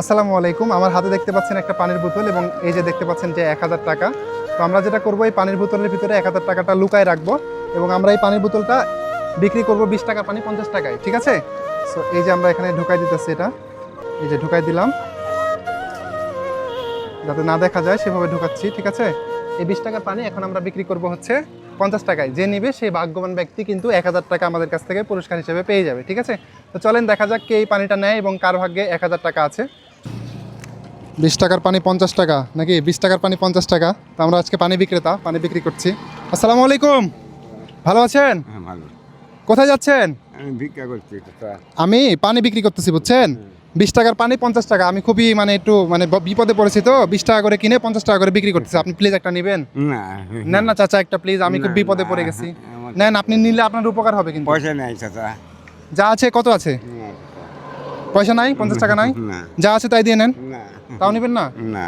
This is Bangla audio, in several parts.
আসসালামু আলাইকুম। আমার হাতে দেখতে পাচ্ছেন একটা পানির বোতল এবং এই যে দেখতে পাচ্ছেন যে এক হাজার টাকা। তো আমরা যেটা করব, এই পানির বোতলের ভিতরে এক হাজার টাকাটা লুকায় রাখব এবং আমরা এই পানির বোতলটা বিক্রি করব বিশ টাকার পানি পঞ্চাশ টাকায়, ঠিক আছে? সো এই যে আমরা এখানে ঢুকাই দিতেছি এটা। এই যে ঢুকাই দিলাম। যাতে না দেখা যায়, সেভাবে ঢুকাচ্ছি, ঠিক আছে? এই বিশ টাকার পানি এখন আমরা বিক্রি করব হচ্ছে পঞ্চাশ টাকায়। যে নিবে, সেই ভাগ্যবান ব্যক্তি কিন্তু এক হাজার টাকা আমাদের কাছ থেকে পুরস্কার হিসেবে পেয়ে যাবে, ঠিক আছে? তো চলেন দেখা যাক কে এই পানিটা নেয় এবং কার ভাগ্যে এক হাজার টাকা আছে। বিশ টাকার পানি পঞ্চাশ টাকা নাকি বিশ টাকার পানি পঞ্চাশ টাকা? তো আমরা আজকে পানি বিক্রেতা পানি বিক্রি করছি। আসসালামু আলাইকুম। ভালো আছেন? হ্যাঁ কোথায় যাচ্ছেন? আমি পানি বিক্রি করতেছি বুঝছেন? বিশ টাকার পানি পঞ্চাশ টাকা আমি খুবই মানে একটু মানে বিপদে পড়েছি তো বিশ টাকা করে কিনে পঞ্চাশ টাকা করে বিক্রি করতেছি। আপনি প্লিজ একটা নেবেন? না। নেন না চাচা একটা প্লিজ আমি খুব বিপদে পড়ে গেছি। নেন আপনি নিলে আপনার উপকার হবে কিন্তু। পয়সা নাই চাচা। যা আছে কত আছে? পয়সা নাই? পঞ্চাশ টাকা নাই? যা আছে তাই দিয়ে নেন। তাও নেবেন না? না।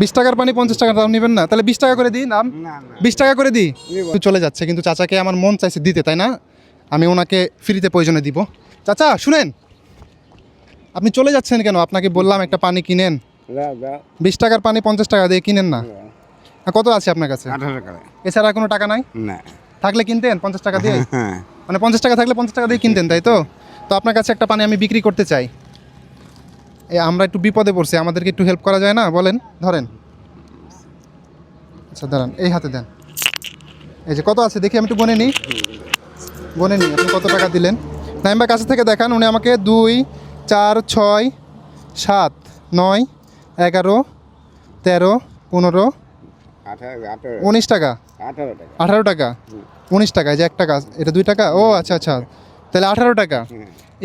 বিশ টাকার পানি পঞ্চাশ টাকা তাও নেবেন না। তাহলে বিশ টাকা করে দিই দাম বিশ টাকা করে দিই? চলে যাচ্ছে কিন্তু চাচাকে আমার মন চাইছে দিতে তাই না? আমি ওনাকে ফ্রিতে প্রয়োজনে দিব। চাচা শুনেন। আপনি চলে যাচ্ছেন কেন? আপনাকে বললাম একটা পানি কিনেন। বিশ টাকার পানি পঞ্চাশ টাকা দিয়ে কিনেন না। কত আছে আপনার কাছে? এছাড়া কোনো টাকা নাই? থাকলে কিনতেন পঞ্চাশ টাকা দিয়ে? হ্যাঁ। মানে পঞ্চাশ টাকা থাকলে পঞ্চাশ টাকা দিয়ে কিনতেন তাই তো? তো আপনার কাছে একটা পানি আমি বিক্রি করতে চাই। এ আমরা একটু বিপদে পড়ছি আমাদেরকে একটু হেল্প করা যায় না? বলেন ধরেন। আচ্ছা দাঁড়ান এই হাতে দেন। এই যে কত আছে? দেখি আমি একটু গনে নিই। গনে নিই আপনি কত টাকা দিলেন? নাইম্বা কাছে থেকে দেখান উনি আমাকে দুই চার ছয় সাত নয় এগারো তেরো পনেরো উনিশ টাকা। আঠারো টাকা। আঠারো টাকা? উনিশ টাকা এই যে এক টাকা এটা দুই টাকা? ও আচ্ছা আচ্ছা। তাহলে আঠারো টাকা।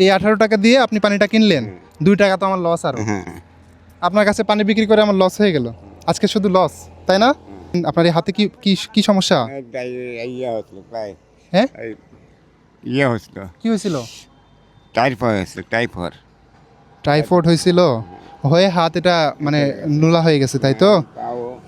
এই আঠারো টাকা দিয়ে আপনি পানিটা কিনলেন দুই টাকা তো আমার লস আরও হ্যাঁ আপনার কাছে পানি বিক্রি করে আমার লস হয়ে গেল। আজকে শুধু লস তাই না? আপনার এই হাতে কি কি কি সমস্যা? ইয়ে হ্যাঁ? ইয়ে হচ্ছিল। কি হয়েছিল? টাইফয়েড হচ্ছিল টাইফয়েড টাইফয়েড হয়েছিল? হয়ে হাত এটা মানে নোলা হয়ে গেছে তাই তো?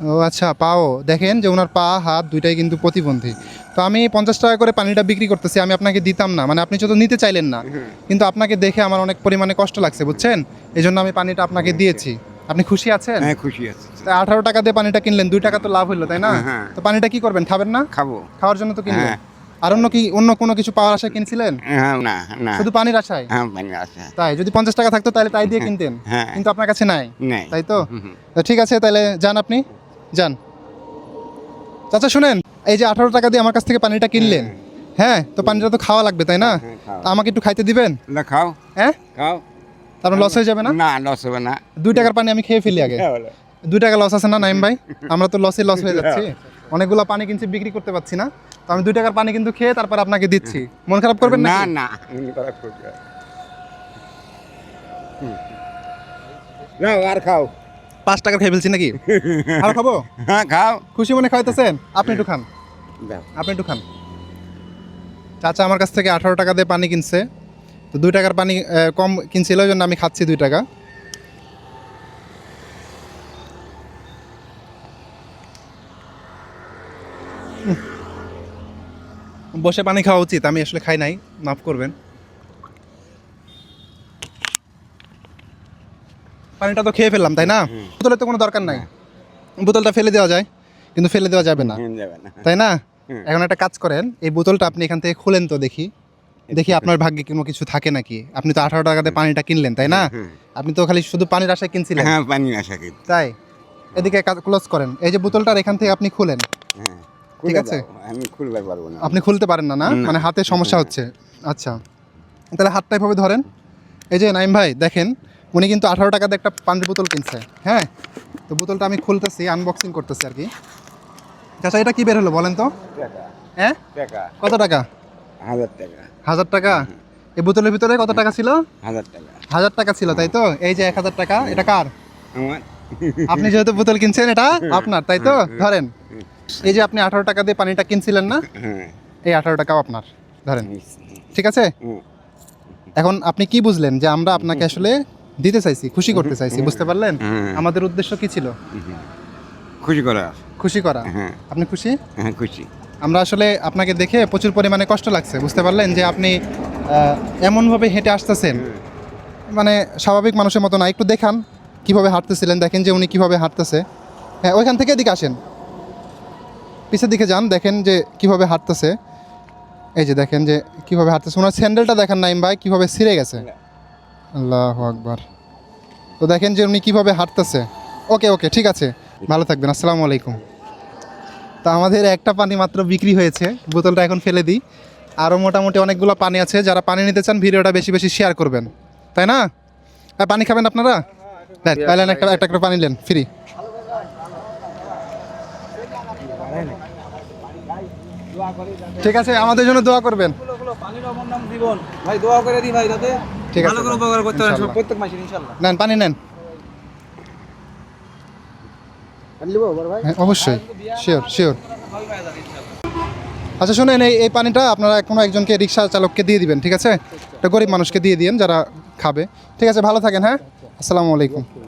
ও আচ্ছা পাও। দেখেন যে ওনার পা হাত দুইটাই কিন্তু প্রতিবন্ধী। তো আমি পঞ্চাশ টাকা করে পানিটা বিক্রি করতেছি আমি আপনাকে দিতাম না। মানে আপনি যত নিতে চাইলেন না। কিন্তু আপনাকে দেখে আমার অনেক পরিমাণে কষ্ট লাগছে বুঝছেন? এই জন্য আমি পানিটা আপনাকে দিয়েছি। আপনি খুশি আছেন? হ্যাঁ খুশি আছে। তাই আঠারো টাকা দিয়ে পানিটা কিনলেন দুই টাকা তো লাভ হলো তাই না? হ্যাঁ। তো পানিটা কি করবেন খাবেন না? খাব। খাওয়ার জন্য তো কিনলেন। হ্যাঁ। আর অন্য কি অন্য কোনো কিছু পাওয়ার আশায় কিনছিলেন? হ্যাঁ না না। শুধু পানির আশায়? হ্যাঁ পানি আছে তাই যদি পঞ্চাশ টাকা থাকতো তাহলে তাই দিয়ে কিনতেন। হ্যাঁ। কিন্তু আপনার কাছে নাই। তাই। তো ঠিক আছে তাহলে যান আপনি। যান। চাচা শুনেন। এই যে আঠারো টাকা দিয়ে আমার কাছ থেকে পানিটা কিনলেন? হ্যাঁ। তো পানিটা তো খাওয়া লাগবে তাই না? হ্যাঁ, তা আমাকে একটু খাইতে দিবেন? না খাও। হ্যাঁ? খাও। তারপর লস হয়ে যাবে না? না লস হবে না। দুই টাকার পানি আমি খেয়ে ফেলি আগে। হ্যাঁ। দুই টাকা লস আছে না নাইম ভাই? আমরা তো লসে লস হয়ে যাচ্ছি। অনেকগুলো পানি কিনছি বিক্রি করতে পারছি না। তো আমি দুই টাকার পানি কিন্তু খেয়ে তারপর আপনাকে দিচ্ছি। মন খারাপ করবেন না না করবে না। আর খাও। পাঁচ টাকা খেয়ে ফেলছি নাকি? আর খাব? হ্যাঁ খাও। খুশি মনে খাইতেছেন আপনি একটু খান। আপনি একটু খান। চাচা আমার কাছ থেকে আঠারো টাকা দিয়ে পানি কিনছে। তো দুই টাকার পানি কম কিনছিল ওই জন্য আমি খাচ্ছি দুই টাকা। বসে পানি খাওয়া উচিত আমি আসলে খাই নাই মাফ করবেন। পানিটা তো খেয়ে ফেললাম তাই না? বোতলের তো কোনো দরকার নাই। বোতলটা ফেলে দেওয়া যায় কিন্তু ফেলে দেওয়া যাবে না। তাই না? এখন একটা কাজ করেন এই বোতলটা আপনি এখান থেকে খুলেন তো দেখি। দেখি আপনার ভাগ্যে কোনো কিছু থাকে নাকি? আপনি তো আঠারো টাকাতে পানিটা কিনলেন তাই না? আপনি তো খালি শুধু পানির আশায় কিনছিলেন। হ্যাঁ পানি আসা কি তাই? এদিকে ক্লোজ করেন। এই যে বোতলটার এখান থেকে আপনি খুলেন। ঠিক আছে? আমি খুলতে পারব না। আপনি খুলতে পারেন না না? না। মানে হাতে সমস্যা হচ্ছে। আচ্ছা। তাহলে হাতটা এভাবে ধরেন। এই যে নাইম ভাই দেখেন উনি কিন্তু আঠারো টাকাতে একটা পানির বোতল কিনছে। হ্যাঁ? তো বোতলটা আমি খুলতেছি আনবক্সিং করতেছি আর কি। আচ্ছা এটা কি বের হলো বলেন তো? হ্যাঁ? কত টাকা? হাজার টাকা। হাজার টাকা? এই বোতলের ভিতরে কত টাকা ছিল? হাজার টাকা। হাজার টাকা ছিল তাই তো? এই যে এক হাজার টাকা এটা কার? আমার। আপনি যেহেতু বোতল কিনছেন এটা আপনার তাই তো? ধরেন এই যে আপনি আঠারো টাকা দিয়ে পানিটা কিনছিলেন না? হ্যাঁ। এই আঠারো টাকাও আপনার ধরেন। ঠিক আছে? এখন আপনি কি বুঝলেন যে আমরা আপনাকে আসলে দিতে চাইছি খুশি করতে চাইছি বুঝতে পারলেন? আমাদের উদ্দেশ্য কি ছিল? খুশি করা। খুশি করা। হ্যাঁ। আপনি খুশি? হ্যাঁ খুশি। আমরা আসলে আপনাকে দেখে প্রচুর পরিমাণে কষ্ট লাগছে বুঝতে পারলেন যে আপনি এমনভাবে হেঁটে আসতেছেন। মানে স্বাভাবিক মানুষের মতো না একটু দেখান কীভাবে হাঁটতেছিলেন দেখেন যে উনি কীভাবে হাঁটতেছে। হ্যাঁ ওইখান থেকে এদিকে আসেন। পিছের দিকে যান দেখেন যে কীভাবে হাঁটতেছে। এই যে দেখেন যে কীভাবে হাঁটতেছে। ওনার স্যান্ডেলটা দেখেন নাইম ভাই কীভাবে ছিঁড়ে গেছে। আল্লাহ আকবার। তো দেখেন যে উনি কীভাবে হাঁটতেছে। ওকে ওকে ঠিক আছে। ভালো থাকবেন আসসালামু আলাইকুম। তা আমাদের একটা পানি মাত্র বিক্রি হয়েছে। বোতলটা এখন ফেলে দিই। আরও মোটামুটি অনেকগুলো পানি আছে। যারা পানি নিতে চান ভিডিওটা বেশি বেশি শেয়ার করবেন। তাই না? হ্যাঁ পানি খাবেন আপনারা? পাইলেন একটা একটা করে পানি নেন ফ্রি ঠিক আছে আমাদের জন্য দোয়া করবেন। পানির অমর নাম জীবন। ভাই দোয়া করে দি ভাই ঠিক আছে ভালো করে উপকার করতে পারেন প্রত্যেক মাসে ইনশাল্লাহ। নেন পানি নেন। হ্যাঁ, অবশ্যই। শিওর শিওর আচ্ছা শুনেন এই এই পানিটা আপনারা কোনো একজনকে রিক্সা চালককে দিয়ে দিবেন ঠিক আছে? একটা গরিব মানুষকে দিয়ে দিন যারা খাবে। ঠিক আছে ভালো থাকেন হ্যাঁ? আসসালামু আলাইকুম।